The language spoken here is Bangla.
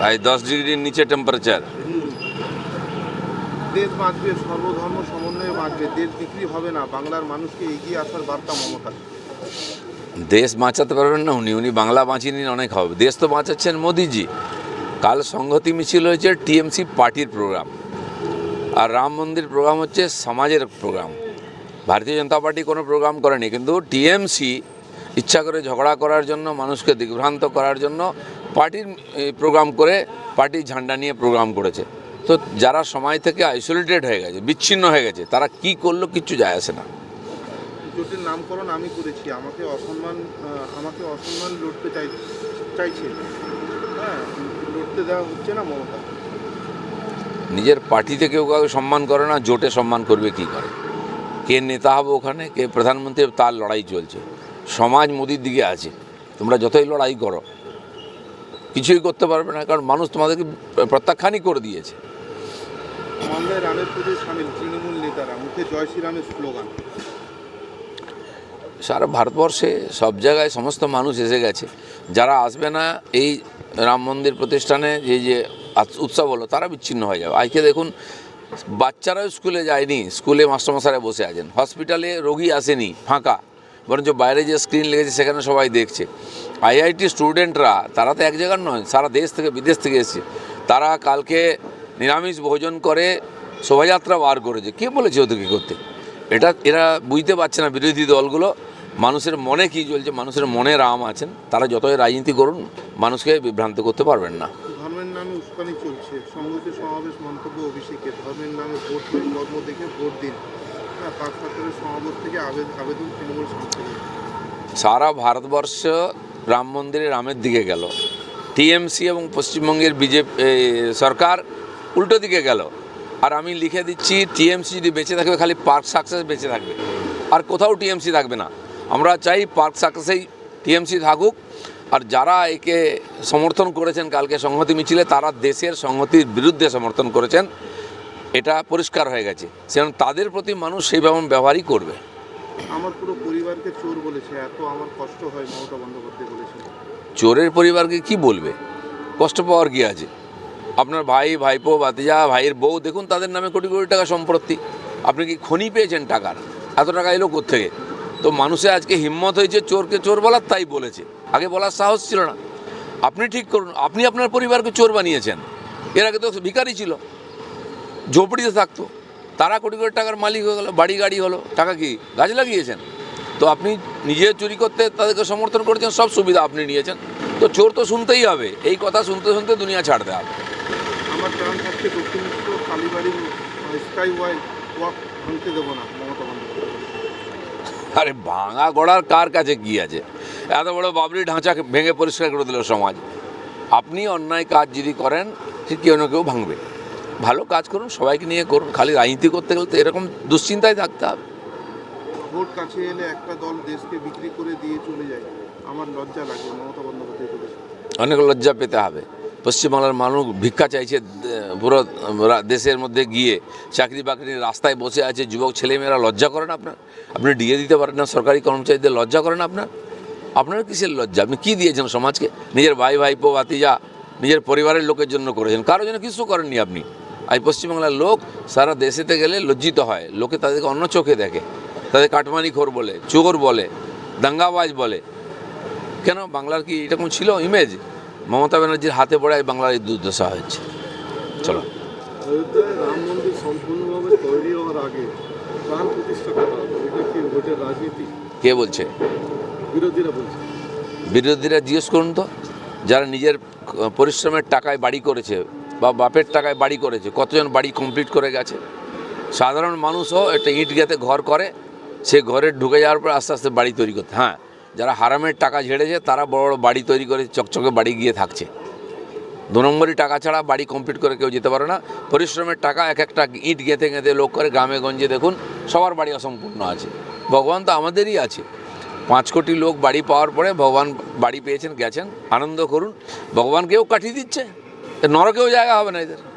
প্রায় দশ ডিগ্রির নিচে টেম্পারেচার দেশ বাঁচবে সর্বধর্ম সমন্বয়ে বাঁচবে দেশ বিক্রি হবে না বাংলার মানুষকে এগিয়ে আসার বার্তা মমতা। দেশ বাঁচাতে পারবেন না উনি উনি বাংলা বাঁচিয়ে নিন অনেক হবে। দেশ তো বাঁচাচ্ছেন মোদিজি। কাল সংহতি মিছিল হয়েছে টিএমসি পার্টির প্রোগ্রাম আর রাম মন্দির প্রোগ্রাম হচ্ছে সমাজের প্রোগ্রাম ভারতীয় জনতা পার্টি কোনো প্রোগ্রাম করেনি কিন্তু টিএমসি ইচ্ছা করে ঝগড়া করার জন্য মানুষকে দিগ্ভ্রান্ত করার জন্য পার্টির প্রোগ্রাম করে পার্টির ঝান্ডা নিয়ে প্রোগ্রাম করেছে। তো যারা সময় থেকে আইসোলেটেড হয়ে গেছে বিচ্ছিন্ন হয়ে গেছে তারা কি করল কিচ্ছু যায় আসে না। জোটের নামকরণ আমি করেছি আমাকে অসম্মান আমাকে অসম্মান লড়তে চাই চাইছে। হ্যাঁ লড়তে দেওয়া হচ্ছে না মমতা। নিজের পার্টিতে কেউ কাউকে সম্মান করে না জোটে সম্মান করবে কি করে? কে নেতা হবে ওখানে কে প্রধানমন্ত্রী তার লড়াই চলছে। সমাজ মোদির দিকে আছে। তোমরা যতই লড়াই করো কিছুই করতে পারবে না কারণ মানুষ তোমাদেরকে প্রত্যাখ্যানই করে দিয়েছে। সারা ভারতবর্ষে সব জায়গায় সমস্ত মানুষ এসে গেছে। যারা আসবে না এই রাম মন্দির প্রতিষ্ঠানে যে যে উৎসব হলো তারা বিচ্ছিন্ন হয়ে যাবে। আজকে দেখুন বাচ্চারাও স্কুলে যায়নি স্কুলে মাস্টারমশারা বসে আছেন। হসপিটালে রোগী আসেনি ফাঁকা। বরঞ্চ বাইরে যে স্ক্রিন লেগেছে সেখানে সবাই দেখছে। আইআইটি স্টুডেন্টরা তারা তো এক জায়গার নয়, সারা দেশ থেকে, বিদেশ থেকে এসেছে। তারা কালকে নিরামিষ ভোজন করে শোভাযাত্রা বার করেছে। কে বলেছে ওদেরকে করতে? এটা, এরা বুঝতে পারছে না বিরোধী দলগুলো। মানুষের মনে কি চলছে? মানুষের মনে রাম আছেন। তারা যতই রাজনীতি করুন, মানুষকে বিভ্রান্ত করতে পারবেন না। ধর্মের নামে উস্কানি চলছে। সমাবেশ মন্তব্য অভিষেকের। ধর্মের নামে ভোট দেখে ভোট দিন। সারা ভারতবর্ষ রাম মন্দিরে রামের দিকে গেল। টিএমসি এবং পশ্চিমবঙ্গের বিজেপি সরকার উল্টো দিকে গেল। আর আমি লিখে দিচ্ছি, টিএমসি যদি বেঁচে থাকবে, খালি পার্ক সাকসেস বেঁচে থাকবে। আর কোথাও টিএমসি থাকবে না। আমরা চাই পার্ক সাকসেসেই টিএমসি থাকুক। আর যারা একে সমর্থন করেছেন কালকে সংহতি মিছিলে, তারা দেশের সংহতির বিরুদ্ধে সমর্থন করেছেন। এটা পরিষ্কার হয়ে গেছে। সেজন্য তাদের প্রতি মানুষ সেইভাবে ব্যবহারই করবে। আমার পুরো পরিবারকে চোর বলেছে এত আমার কষ্ট হয় মমতা বন্দ্যোপাধ্যায় বলেছে। চোরের পরিবারকে কি বলবে? কষ্ট পাওয়ার কি আছে? আপনার ভাই ভাইপো ভাতিজা ভাইয়ের বউ দেখুন তাদের নামে কোটি কোটি টাকা সম্পত্তি। আপনি কি খনি পেয়েছেন টাকার? এত টাকা এলো থেকে তো মানুষে আজকে হিম্মত হয়েছে চোরকে চোর বলার তাই বলেছে। আগে বলার সাহস ছিল না। আপনি ঠিক করুন আপনি আপনার পরিবারকে চোর বানিয়েছেন। এর আগে তো ভিখারি ছিল। ঝোপড়িতে থাকতো। তারা কোটি কোটি টাকার মালিক হয়ে গেলো বাড়ি গাড়ি হলো। টাকা কি? গাছ লাগিয়েছেন। তো আপনি নিজে চুরি করতে তাদেরকে সমর্থন করেছেন সব সুবিধা আপনি নিয়েছেন। তো চোর তো শুনতেই হবে। এই কথা শুনতে শুনতে দুনিয়া ছাড়তে হবে। আমার প্রাণ থাকতে দক্ষিণেশ্বর কালীবাড়ির স্কাই ওয়াক ভাঙতে দেবো না মমতা আরে ভাঙা গড়ার কার কাছে কি আছে? এত বড় বাবরি ঢাঁচা ভেঙে পরিষ্কার করে দিল সমাজ। আপনি অন্যায় কাজ যদি করেন সে কেউ না কেউ ভাঙবে। ভালো কাজ করুন সবাইকে নিয়ে করুন। খালি রাজনীতি করতে গেলে তো এরকম দুশ্চিন্তায় থাকতে হবে। ভোট কাছে এলে একটা দল দেশকে বিক্রি করে দিয়ে চলে যায়। আমার লজ্জা লাগে মমতা বন্দ্যোপাধ্যায় অনেক লজ্জা পেতে হবে। পশ্চিমবাংলার মানুষ ভিক্ষা চাইছে পুরো দেশের মধ্যে গিয়ে চাকরি বাকরির রাস্তায় বসে আছে। যুবক ছেলেমেয়েরা লজ্জা করেন আপনার? আপনি ডিএ দিতে পারেন না সরকারি কর্মচারীদের লজ্জা করেন আপনার? আপনার কিসের লজ্জা? আপনি কী দিয়েছেন সমাজকে? নিজের ভাই ভাইপো ভাতিজা নিজের পরিবারের লোকের জন্য করেছেন। কারোর জন্য কিছু করেননি আপনি? আজ পশ্চিমবাংলার লোক সারা দেশেতে গেলে লজ্জিত হয়। লোকে তাদেরকে অন্য চোখে দেখে। তাদের কাটমানি খোর বলে চোর বলে দাঙ্গাবাজ বলে। কেন? বাংলার কি এরকম ছিল ইমেজ মমতা ব্যানার্জির হাতে পড়ে আজ বাংলার এই দুর্দশা হয়েছে চলো। কে বলছে? বিরোধীরা জিজ্ঞেস করুন তো। যারা নিজের পরিশ্রমের টাকায় বাড়ি করেছে বা বাপের টাকায় বাড়ি করেছে, কতজন বাড়ি কমপ্লিট করে গেছে। সাধারণ মানুষও একটা ইট গেতে ঘর করে, সে ঘরে ঢুকে যাওয়ার পর আস্তে আস্তে বাড়ি তৈরি করতে হ্যাঁ যারা হারামের টাকা ঝেড়েছে, তারা বড় বড় বাড়ি তৈরি করে, চকচকে বাড়ি গিয়ে থাকছে। দু নম্বরই টাকা ছাড়া বাড়ি কমপ্লিট করে কেউ যেতে পারে না। পরিশ্রমের টাকা এক একটা ইট গেঁথে গেঁথে লোক করে গ্রামে গঞ্জে দেখুন, সবার বাড়ি অসম্পূর্ণ আছে। ভগবান তো আমাদেরই আছে। পাঁচ কোটি লোক বাড়ি পাওয়ার পরে ভগবান বাড়ি পেয়েছেন, গেছেন, আনন্দ করুন। ভগবানকেও কাটিয়ে দিচ্ছে। নরকেও জায়গা হবে না এদের।